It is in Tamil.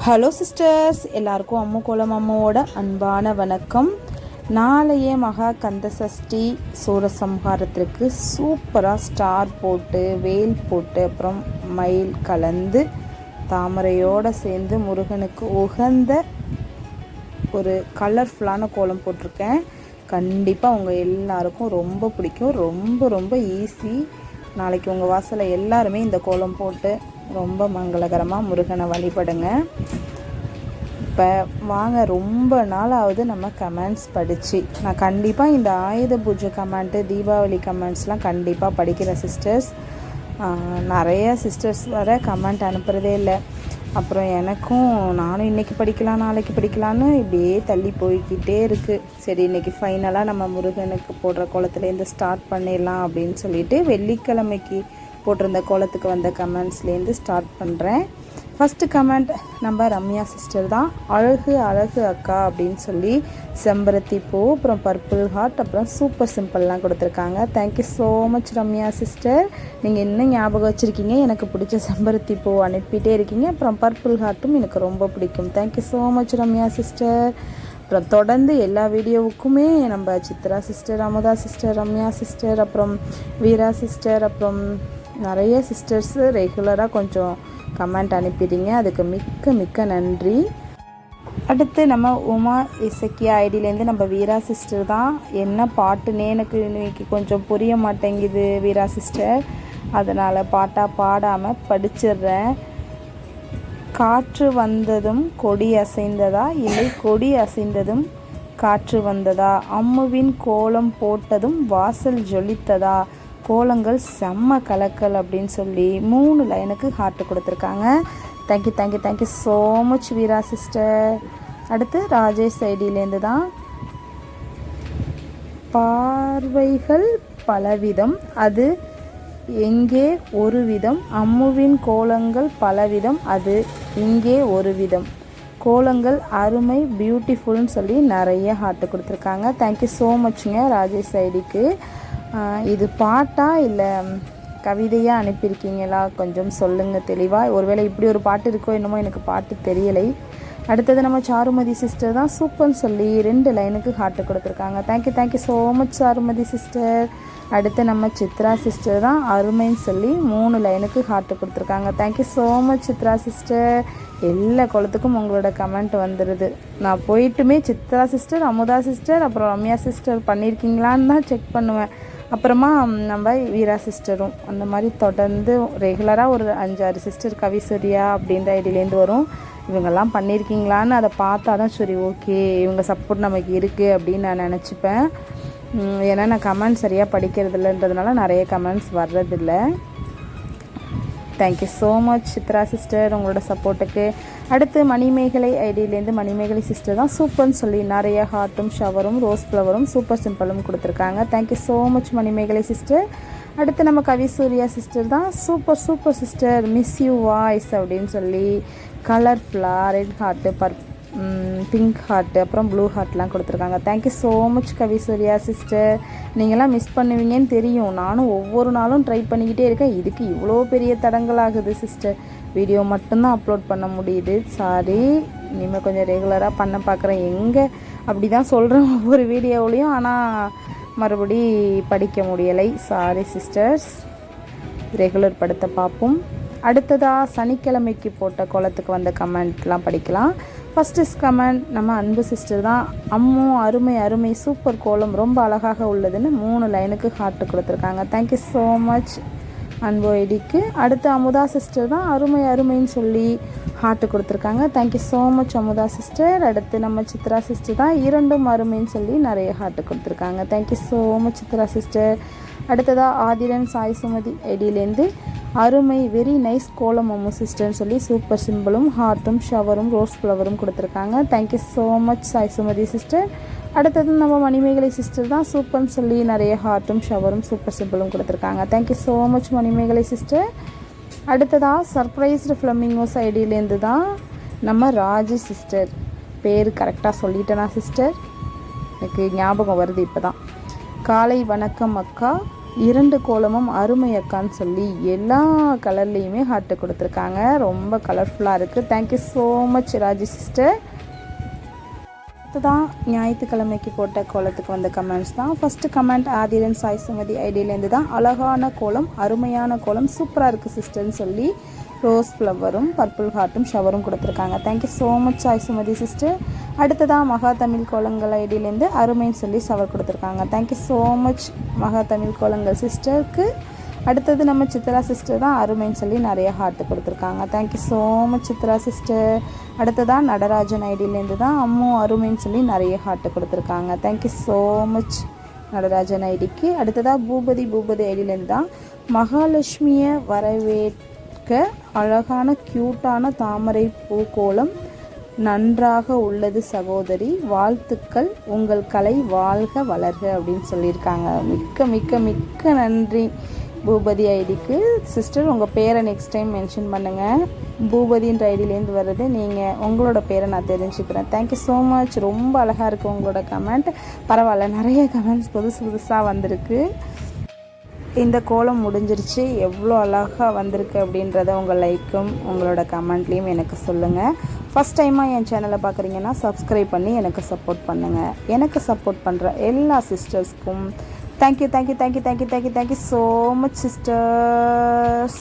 ஹலோ சிஸ்டர்ஸ் எல்லாருக்கும் அம்மு கோலம் அம்மாவோட அன்பான வணக்கம். நாளைய மகா கந்த சஷ்டி சூரசம்ஹாரத்திற்கு சூப்பராக ஸ்டார் போட்டு வேல் போட்டு அப்புறம் மயில் கலந்து தாமரையோடு சேர்ந்து முருகனுக்கு உகந்த ஒரு கலர்ஃபுல்லான கோலம் போட்டிருக்கேன். கண்டிப்பாக உங்கள் எல்லாருக்கும் ரொம்ப பிடிக்கும். ரொம்ப ரொம்ப ஈஸி நாளைக்கு உங்கள் வாசலில் எல்லாருமே இந்த கோலம் போட்டு ரொம்ப மங்களகரமாக முருகனை வழிபடுங்க. இப்போ வாங்க ரொம்ப நாளாவது நம்ம கமெண்ட்ஸ் படித்து நான் கண்டிப்பாக இந்த ஆயுத பூஜை கமெண்ட்டு தீபாவளி கமெண்ட்ஸ்லாம் கண்டிப்பாக படிக்கிற சிஸ்டர்ஸ் நிறைய சிஸ்டர்ஸ் வர கமெண்ட் அனுப்புகிறதே இல்லை. அப்புறம் எனக்கும் நானும் இன்றைக்கி படிக்கலாம் நாளைக்கு படிக்கலான்னு இப்படியே தள்ளி போய்கிட்டே இருக்குது சரி இன்றைக்கி ஃபைனலாக நம்ம முருகனுக்கு போடுற குளத்துலேருந்து ஸ்டார்ட் பண்ணிடலாம் அப்படின்னு சொல்லிட்டு வெள்ளிக்கிழமைக்கு போட்டிருந்த கோலத்துக்கு வந்த கமெண்ட்ஸ்லேருந்து ஸ்டார்ட் பண்ணுறேன். ஃபஸ்ட்டு கமெண்ட் நம்ம ரம்யா சிஸ்டர் தான். அழகு அழகு அக்கா அப்படின்னு சொல்லி செம்பருத்தி பூ அப்புறம் பர்பிள் ஹார்ட் அப்புறம் சூப்பர் சிம்பிள்லாம் கொடுத்துருக்காங்க. Thank you so much Ramya sister நீங்கள் இன்னும் ஞாபகம் வச்சுருக்கீங்க? எனக்கு பிடிச்ச செம்பருத்தி பூ அனுப்பிட்டே இருக்கீங்க. அப்புறம் பர்பிள் ஹார்ட்டும் எனக்கு ரொம்ப பிடிக்கும். Thank you so much Ramya sister அப்புறம் தொடர்ந்து எல்லா வீடியோவுக்குமே நம்ம Chitra sister Amudha sister Ramya sister அப்புறம் வீரா சிஸ்டர் அப்புறம் நிறைய சிஸ்டர்ஸு ரெகுலராக கொஞ்சம் கமெண்ட் அனுப்பிடுங்க. அதுக்கு மிக்க மிக்க நன்றி. அடுத்து நம்ம உமா இசக்கியா ஐடியிலேருந்து நம்ம வீரா சிஸ்டர் தான். என்ன பாட்டுன்னே எனக்கு இன்னைக்கு கொஞ்சம் புரிய மாட்டேங்குது வீரா சிஸ்டர் அதனால் பாட்டாக பாடாமல் படிச்சிடுறேன். காற்று வந்ததும் கொடி அசைந்ததா? இல்லை கொடி அசைந்ததும் காற்று வந்ததா? அம்முவின் கோலம் போட்டதும் வாசல் ஜொலித்ததா? கோலங்கள் செம்ம கலக்கல் அப்படின்னு சொல்லி மூணு லைனுக்கு ஹார்ட் கொடுத்துருக்காங்க. Thank you thank you thank you so much Veera sister அடுத்து ராஜேஷ் சைடிலேருந்து தான். பார்வைகள் பலவிதம். அது எங்கே ஒரு விதம். அம்முவின் கோலங்கள் பலவிதம். அது இங்கே ஒரு விதம். கோலங்கள் அருமை பியூட்டிஃபுல்னு சொல்லி நிறைய ஹார்ட் கொடுத்துருக்காங்க. தேங்க்யூ ஸோ மச்சுங்க ராஜேஷ் ஐடிக்கு இது பாட்டா இல்லை கவிதையாக அனுப்பியிருக்கீங்களா? கொஞ்சம் சொல்லுங்கள் தெளிவாக ஒருவேளை இப்படி ஒரு பாட்டு இருக்கோ என்னமோ எனக்கு பாட்டு தெரியலை. அடுத்தது நம்ம சாருமதி சிஸ்டர் தான் சூப்பர்னு சொல்லி ரெண்டு லைனுக்கு ஹார்ட்டு கொடுத்துருக்காங்க. Thank you thank you so much Charumathi sister அடுத்து நம்ம சித்ரா சிஸ்டர் தான் அருமைன்னு சொல்லி மூணு லைனுக்கு ஹார்ட்டு கொடுத்துருக்காங்க. Thank you so much Chitra sister எல்லா குளத்துக்கும் உங்களோட கமெண்ட் வந்துடுது நான் போயிட்டுமே சித்ரா சிஸ்டர் அமுதா சிஸ்டர் அப்புறம் ரம்யா சிஸ்டர் பண்ணியிருக்கீங்களான்னு தான் செக் பண்ணுவேன். அப்புறமா நம்ம வீரா சிஸ்டரும் அந்த மாதிரி தொடர்ந்து ரெகுலராக ஒரு அஞ்சாறு சிஸ்டர் கவிசூரியா அப்படின்ற ஐடியிலேருந்து வரும். இவங்கெல்லாம் பண்ணியிருக்கீங்களான்னு அதை பார்த்தா தான் சரி ஓகே இவங்க சப்போர்ட் நமக்கு இருக்குது அப்படின்னு நான் நினச்சிப்பேன். ஏன்னா நான் கமெண்ட்ஸ் சரியாக படிக்கிறது இல்லைன்றதுனால நிறைய கமெண்ட்ஸ் வர்றதில்லை. Thank you so much Chitra sister உங்களோட சப்போர்ட்டுக்கு அடுத்து மணிமேகலை ஐடியிலேருந்து மணிமேகலை சிஸ்டர் தான் சூப்பர்னு சொல்லி நிறைய ஹார்ட்டும் ஷவரும் ரோஸ் ஃப்ளவரும் சூப்பர் சிம்பிளும் கொடுத்துருக்காங்க. Thank you so much Manimegalai sister அடுத்து நம்ம கவி சூர்யா சிஸ்டர் தான் super super sister miss you voice அப்படின்னு சொல்லி கலர்ஃபுல்லாக red heart purple pink heart அப்புறம் ப்ளூ ஹார்ட்லாம் கொடுத்துருக்காங்க. Thank you so much Kavi Surya sister நீங்களாம் மிஸ் பண்ணுவீங்கன்னு தெரியும். நானும் ஒவ்வொரு நாளும் ட்ரை பண்ணிக்கிட்டே இருக்கேன். இதுக்கு இவ்வளோ பெரிய தடங்களாகுது சிஸ்டர் வீடியோ மட்டும்தான் அப்லோட் பண்ண முடியுது. சாரி இனிமேல் கொஞ்சம் ரெகுலராக பண்ண பார்க்குறேன் எங்கே அப்படி தான் சொல்கிறேன் ஒவ்வொரு வீடியோவிலையும் ஆனால் மறுபடி படிக்க முடியலை. சாரி சிஸ்டர்ஸ் ரெகுலர் படுத்த பார்ப்போம். அடுத்ததாக சனிக்கிழமைக்கு போட்ட குளத்துக்கு வந்த கமெண்ட்லாம் படிக்கலாம். ஃபஸ்ட் இஸ் கமெண்ட் நம்ம அன்பு சிஸ்டர் தான். அம்மோ அருமை அருமை சூப்பர் கோலம் ரொம்ப அழகாக உள்ளதுன்னு மூணு லைனுக்கு ஹார்ட் கொடுத்துருக்காங்க. தேங்க்யூ ஸோ மச் அன்பு ஐடிக்கு. அடுத்து அமுதா சிஸ்டர் தான் அருமை அருமைன்னு சொல்லி ஹார்ட் கொடுத்துருக்காங்க. Thank you so much Amudha sister அடுத்து நம்ம சித்ரா சிஸ்டர் தான் இரண்டும் அருமைன்னு சொல்லி நிறைய ஹார்ட் கொடுத்துருக்காங்க. Thank you so much Chitra sister அடுத்ததாக ஆதிரன் சாய் சுமதி ஐடியிலேருந்து அருமை வெரி நைஸ் கோலம் அம்மு சிஸ்டர்னு சொல்லி சூப்பர் சிம்பிளும் ஹார்ட்டும் ஷவரும் ரோஸ் ஃப்ளவரும் கொடுத்துருக்காங்க. Thank you so much Sai Sumathi sister அடுத்தது நம்ம மணிமேகலை சிஸ்டர் தான் சூப்பர்னு சொல்லி நிறைய ஹார்ட்டும் ஷவரும் சூப்பர் சிம்பிளும் கொடுத்துருக்காங்க. Thank you so much Manimegalai sister அடுத்ததாக சர்ப்ரைஸ்டு ஃப்ளமிங்கோஸ் ஐடியிலேருந்து தான் நம்ம ராஜி சிஸ்டர் பேர் கரெக்டாக சொல்லிட்டேனா சிஸ்டர் எனக்கு ஞாபகம் வருது இப்போ தான் காலை வணக்கம் அக்கா. இரண்டு கோலமும் அருமை அக்கான்னு சொல்லி எல்லா கலர்லேயுமே ஹார்ட்டு கொடுத்துருக்காங்க. ரொம்ப கலர்ஃபுல்லாக இருக்குது thank you so much Raji sister அடுத்ததான் ஞாயிற்றுக்கிழமைக்கு போட்ட கோலத்துக்கு வந்த கமெண்ட்ஸ் தான். ஃபஸ்ட்டு கமெண்ட் ஆதிரன் சாய் சுமதி ஐடியிலேருந்து தான் அழகான கோலம் அருமையான கோலம் சூப்பராக இருக்குது சிஸ்டர்னு சொல்லி ரோஸ் ஃப்ளவரும் பர்பிள் ஹார்ட்டும் ஷவரும் கொடுத்துருக்காங்க. Thank you so much Sai Sumathi sister அடுத்ததாக மகா தமிழ் கோலங்கள் ஐடியிலேருந்து அருமைன்னு சொல்லி ஷவர் கொடுத்துருக்காங்க. தேங்க்யூ ஸோ மச் மகா தமிழ் கோலங்கள் சிஸ்டருக்கு அடுத்தது நம்ம சித்ரா சிஸ்டர் தான் அருமைன்னு சொல்லி நிறைய ஹார்ட் கொடுத்துருக்காங்க. Thank you so much Chitra sister அடுத்ததாக நடராஜன் ஐடியிலேருந்து தான் அம்மு அருமைன்னு சொல்லி நிறைய ஹார்ட் கொடுத்துருக்காங்க. தேங்க்யூ ஸோ மச் நடராஜன் ஐடிக்கு. அடுத்ததாக பூபதி பூபதி ஐடியிலேருந்து தான் மகாலட்சுமியை அழகான க்யூட்டான தாமரை பூகோளம் நன்றாக உள்ளது சகோதரி. வாழ்த்துக்கள். உங்கள் கலை வாழ்க வளர்க அப்படின்னு சொல்லியிருக்காங்க. மிக்க மிக்க மிக்க நன்றி பூபதி ஐடிக்கு. சிஸ்டர் உங்கள் பேரை நெக்ஸ்ட் டைம் மென்ஷன் பண்ணுங்கள் பூபதின்ற ஐடியிலேருந்து வர்றது நீங்கள் உங்களோட பேரை நான் தெரிஞ்சுக்கிறேன். தேங்க்யூ ஸோ மச் ரொம்ப அழகாக இருக்குது உங்களோட கமெண்ட் பரவாயில்ல நிறைய கமெண்ட்ஸ் புதுசு புதுசாக வந்திருக்கு. இந்த கோலம் முடிஞ்சிருச்சு. எவ்வளோ அழகாக வந்திருக்கு அப்படின்றத உங்கள் லைக்கும் உங்களோட கமெண்ட்லேயும் எனக்கு சொல்லுங்கள் ஃபஸ்ட் டைமாக என் சேனலை பார்க்குறீங்கன்னா சப்ஸ்கிரைப் பண்ணி எனக்கு சப்போர்ட் பண்ணுங்கள் எனக்கு சப்போர்ட் பண்ணுற எல்லா சிஸ்டர்ஸ்க்கும் thank you thank you thank you thank you thank you thank you so much sisters